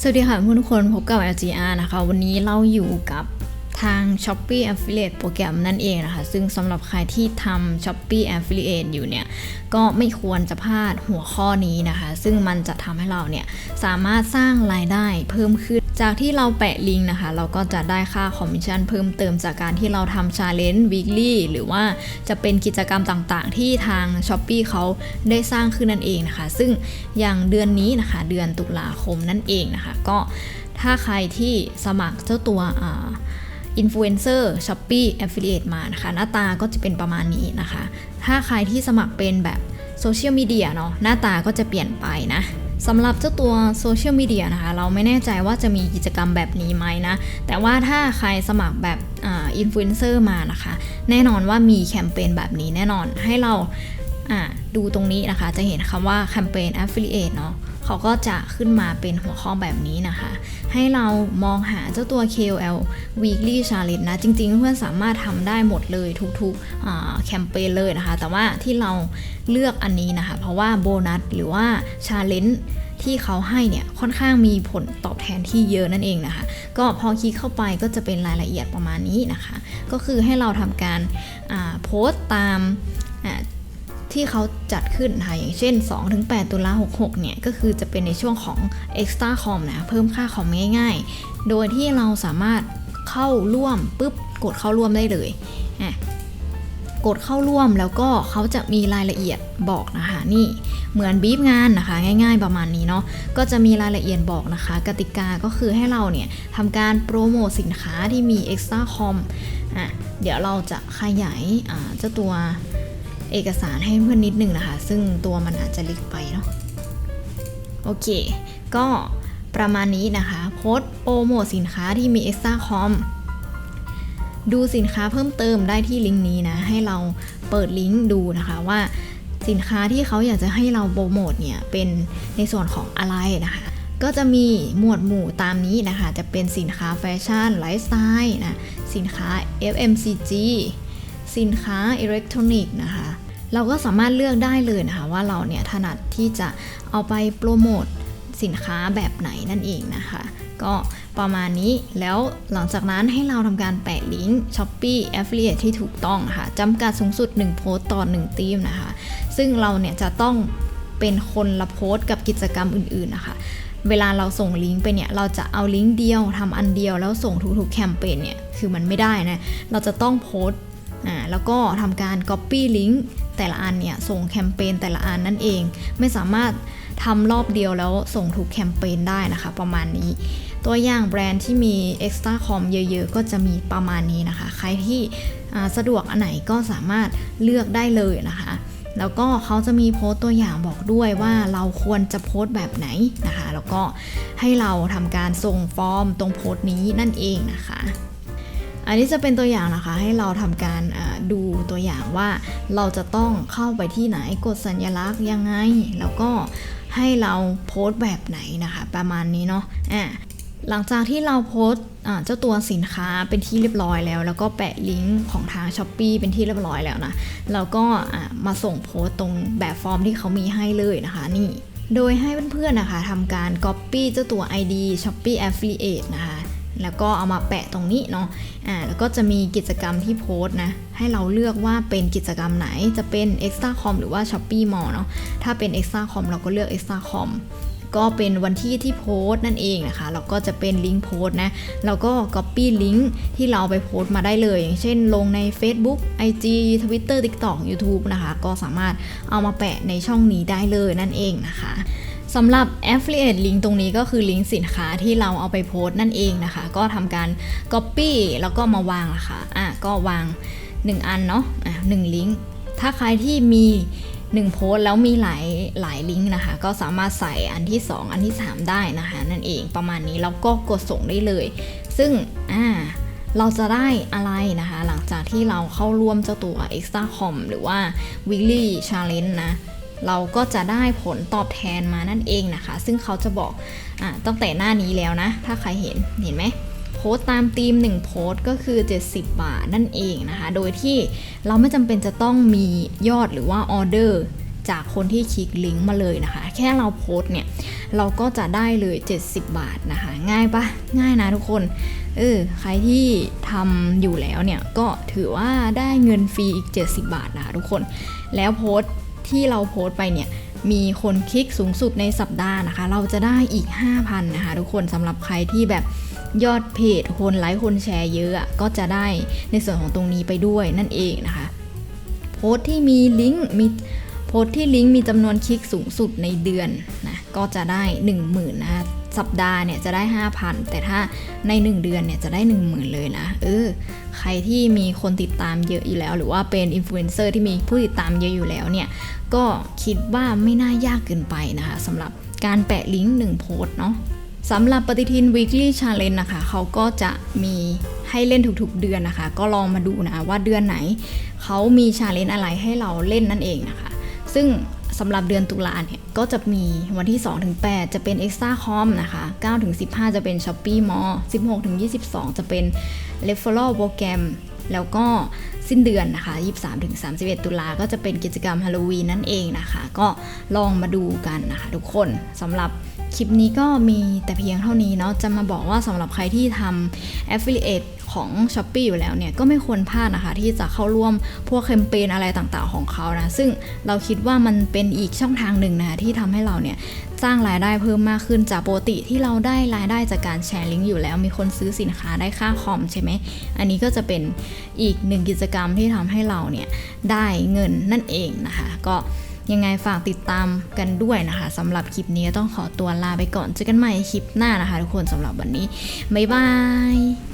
สวัสดีค่ะคุณทุกคนพบกับ LGR นะคะ วันนี้เราอยู่กับ ทาง Shopee Affiliate โปรแกรมนั่นเองนะคะ ซึ่งสำหรับใครที่ทำ Shopee Affiliate อยู่เนี่ย ก็ไม่ควรจะพลาดหัวข้อนี้นะคะ ซึ่งมันจะทำให้เราเนี่ย สามารถสร้างรายได้เพิ่มขึ้น จากที่เราแปะลิงก์นะคะ เราก็จะได้ค่าคอมมิชชั่นเพิ่มเติมจากการที่เราทำ Challenge Weekly หรือว่าจะเป็นกิจกรรมต่างๆ ที่ทาง Shopee เขาได้สร้างขึ้นนั่นเองนะคะ ซึ่งอย่างเดือนนี้นะคะ เดือนตุลาคมนั่นเองนะคะ ก็ถ้าใครที่สมัครเจ้าตัวอ่า อินฟลูเอนเซอร์ช้อปปี้แอฟฟิลิเอตมานะคะ หน้าตาก็จะเป็นประมาณนี้นะคะ ถ้าใครที่สมัครเป็นแบบโซเชียลมีเดียเนาะหน้าตาก็จะเปลี่ยนไปนะสำหรับเจ้าตัวโซเชียลมีเดียนะคะ เราไม่แน่ใจว่าจะมีกิจกรรมแบบนี้ไหมนะ แต่ว่าถ้าใครสมัครแบบอินฟลูเอนเซอร์มานะคะ แน่นอนว่ามีแคมเปญแบบนี้แน่นอนให้เรา อ่าดูตรงนี้นะคะจะเห็นคำว่าแคมเปญ Affiliate เนาะเขาก็จะขึ้นมาเป็นหัวข้อแบบนี้นะคะ ให้เรามองหาเจ้าตัว KOL Weekly Challenge นะ จริงๆ เพื่อนสามารถทำได้หมดเลยทุกๆแคมเปญเลยนะคะ แต่ว่าที่เราเลือกอันนี้นะคะ เพราะว่าโบนัสหรือว่า Challenge ที่เขาให้เนี่ยค่อนข้างมีผลตอบแทนที่เยอะนั่นเองนะคะ ก็พอคลิกเข้าไปก็จะเป็นรายละเอียดประมาณนี้นะคะ ก็คือให้เราทำการโพสต์ตาม ที่เขาจัดขึ้นนะคะอย่างเช่น 2-8 ตุลา 66 เนี่ย ก็คือจะเป็นในช่วงของ extra com นะเพิ่มค่าคอมง่าย ๆ โดยที่เราสามารถเข้าร่วมปุ๊บกดเข้าร่วมได้เลยอะกดเข้าร่วมแล้วก็เขาจะมีรายละเอียดบอกนะคะนี่เหมือนบีฟงานนะคะ ง่าย ๆ ประมาณนี้เนาะก็จะมีรายละเอียดบอกนะคะ กติกาก็คือให้เราเนี่ยทำการโปรโมทสินค้าที่มี extra com อะเดี๋ยวเราจะขยายเจ้าตัว เอกสารให้เพื่อนนิดนึงนะคะ ซึ่งตัวมันอาจจะล็กไปเนาะโอเค ก็ประมาณนี้นะคะ โพสโปรโมทสินค้าที่มี Extra Com ดูสินค้าเพิ่มเติมได้ที่ลิงก์นี้นะ ให้เราเปิดลิงก์ดูนะคะว่าสินค้าที่เขาอยากจะให้เราโปรโมทเนี่ยเป็นในส่วนของอะไรนะคะ ก็จะมีหมวดหมู่ตามนี้นะคะ จะเป็นสินค้าแฟชั่นไลฟ์สไตล์นะ สินค้า FMCG สินค้าอิเล็กทรอนิกส์นะคะ เราก็สามารถเลือกได้เลยนะคะ ว่าเราเนี่ยถนัดที่จะเอาไปโปรโมทสินค้าแบบไหนนั่นเองนะคะ ก็ประมาณนี้แล้วหลังจากนั้นให้เราทำการแปะลิงก์ Shopee Affiliate ที่ถูกต้องค่ะจำกัดสูงสุด 1 โพสต์ต่อ 1 ทีมนะคะ ซึ่งเราเนี่ยจะต้องเป็นคนละโพสต์กับกิจกรรมอื่นๆนะคะ เวลาเราส่งลิงก์ไปเนี่ย เราจะเอาลิงก์เดียวทำอันเดียวแล้วส่งทุกๆแคมเปญเนี่ย คือมันไม่ได้นะ เราจะต้องโพสต์ อ่าแล้วก็ทำการ Copy ลิงก์แต่ละอันเนี่ยส่งแคมเปญแต่ละอันนั่นเอง ไม่สามารถทำรอบเดียวแล้วส่งทุกแคมเปญได้นะคะ ประมาณนี้ ตัวอย่างแบรนด์ที่มี Extra Com เยอะๆ ก็จะมีประมาณนี้นะคะ ใครที่สะดวกอันไหนก็สามารถเลือกได้เลยนะคะ แล้วก็เขาจะมีโพสต์ตัวอย่างบอกด้วยว่าเราควรจะโพสต์แบบไหนนะคะ แล้วก็ให้เราทำการส่งฟอร์มตรงโพสต์นี้นั่นเองนะคะ อันนี้จะเป็นตัวอย่างนะคะให้เราทำการดูตัวอย่างว่าเราจะต้องเข้าไปที่ไหนกดสัญลักษณ์ยังไง แล้วก็ให้เราโพสต์แบบไหนนะคะ ประมาณนี้เนาะอะหลังจากที่เราโพสต์เจ้าตัวสินค้าเป็นที่เรียบร้อยแล้ว แล้วก็แปะลิงก์ของทาง s h อ p e e เป็นที่เรียบร้อยแล้วนะแล้วก็มาส่งโพสต์ตรงแบบฟอร์มที่เขามีให้เลยนะคะนี่โดยให้เพื่อนๆนะคะทำการ Copy เจ้าตัว ID Shopee Affiliate นะคะ แล้วก็เอามาแปะตรงนี้เนาะอ่าแล้วก็จะมีกิจกรรมที่โพสต์นะให้เราเลือกว่าเป็นกิจกรรมไหนจะเป็น Extra Com หรือว่า Shopee Mall เนาะถ้าเป็น Extra Com เราก็เลือก Extra Com ก็เป็นวันที่ที่โพสต์นั่นเองนะคะแล้วก็จะเป็นลิงก์โพสต์นะ เราก็ Copy ลิงก์ที่เราไปโพสต์มาได้เลย อย่างเช่นลงใน Facebook IG Twitter TikTok YouTube นะคะ ก็สามารถเอามาแปะในช่องนี้ได้เลยนั่นเองนะคะ สำหรับ affiliate link ตรงนี้ก็คือลิงก์สินค้าที่เราเอาไปโพสต์นั่นเองนะคะ ก็ทำการ copy แล้วก็มาวางนะคะอะก็วาง 1 อันเนาะอะหนึ่งลิงก์ถ้าใครที่มี1โพสต์แล้วมีหลายหลายลิงก์นะคะ ก็สามารถใส่อันที่ 2 อันที่ 3 ได้นะคะ นั่นเองประมาณนี้แล้วก็กดส่งได้เลย ซึ่งอ่าเราจะได้อะไรนะคะ หลังจากที่เราเข้าร่วมเจ้าตัว extra com หรือว่า weekly challenge นะ เราก็จะได้ผลตอบแทนมานั่นเองนะคะ ซึ่งเขาจะบอกอตั้งแต่หน้านี้แล้วนะ ถ้าใครเห็นเห็นไหมโพสต์ตามธีม1โพสต์ก็คือ 70 บาทนั่นเองนะคะ โดยที่เราไม่จำเป็นจะต้องมียอดหรือว่าออเดอร์จากคนที่คลิกลิงก์มาเลยนะคะ แค่เราโพสต์เนี่ย เราก็จะได้เลย 70 บาทนะคะ ง่ายปะง่ายนะทุกคน เออ ใครที่ทำอยู่แล้วเนี่ย ก็ถือว่าได้เงินฟรีอีก 70 บาทนะคะทุกคน แล้วโพสต์ ที่เราโพสต์ไปเนี่ยมีคนคลิกสูงสุดในสัปดาห์นะคะ เราจะได้อีก 5,000 นะคะทุกคนสำหรับใครที่แบบยอดเพจคนไลค์คนแชร์เยอะอะก็จะได้ในส่วนของตรงนี้ไปด้วยนั่นเองนะคะ โพสต์ที่มีลิงก์มีโพสต์ที่ลิงก์มีจำนวนคลิกสูงสุดในเดือนนะก็จะได้ 10,000นะคะ สัปดาห์เนี่ยจะได้ 5,000 แต่ถ้าใน 1 เดือนเนี่ยจะได้ 10,000 เลยนะ เออ ใครที่มีคนติดตามเยอะอยู่แล้ว หรือว่าเป็นอินฟลูเอนเซอร์ที่มีผู้ติดตามเยอะอยู่แล้วเนี่ย ก็คิดว่าไม่น่ายากเกินไปนะคะสำหรับการแปะลิงก์หนึ่งโพสต์เนาะสำหรับปฏิทิน weekly challenge นะคะ เขาก็จะมีให้เล่นทุกๆเดือนนะคะ ก็ลองมาดูนะว่าเดือนไหน เขามีชาเลนจ์อะไรให้เราเล่นนั่นเองนะคะ ซึ่ง สำหรับเดือนตุลาเนี่ยก็จะมีวันที่ 2-8 จะเป็น Extra Com นะคะ 9-15 จะเป็น Shopee Mall 16-22 จะเป็น Referral โปรแกรมแล้วก็สิ้นเดือนนะคะ 23-31 ตุลาก็จะเป็นกิจกรรมฮาโลวีนนั่นเองนะคะ ก็ลองมาดูกันนะคะทุกคนสำหรับคลิปนี้ก็มีแต่เพียงเท่านี้เนาะจะมาบอกว่าสำหรับใครที่ทำ affiliate ของ s h อ p e e อยู่แล้วเนี่ย ก็ไม่ควรพลาดนะคะ ที่จะเข้าร่วมพวกแคมเปญอะไรต่างๆของเขานะ ซึ่งเราคิดว่ามันเป็นอีกช่องทางหนึ่งนะคะที่ทำให้เราเนี่ยสร้างรายได้เพิ่มมากขึ้นจากปกติที่เราได้รายได้จากการแชร์ลิงก์อยู่แล้ว มีคนซื้อสินค้าได้ค่าคอมใช่ไหม อันนี้ก็จะเป็นอีกหนึ่งกิจกรรมที่ทำให้เราเนี่ยได้เงินนั่นเองนะคะ ก็ยังไงฝากติดตามกันด้วยนะคะสำหรับคลิปนี้ต้องขอตัวลาไปก่อนเจอกันใหม่คลิปหน้านะคะ ทุกคนสำหรับวันนี้ บ๊ายบาย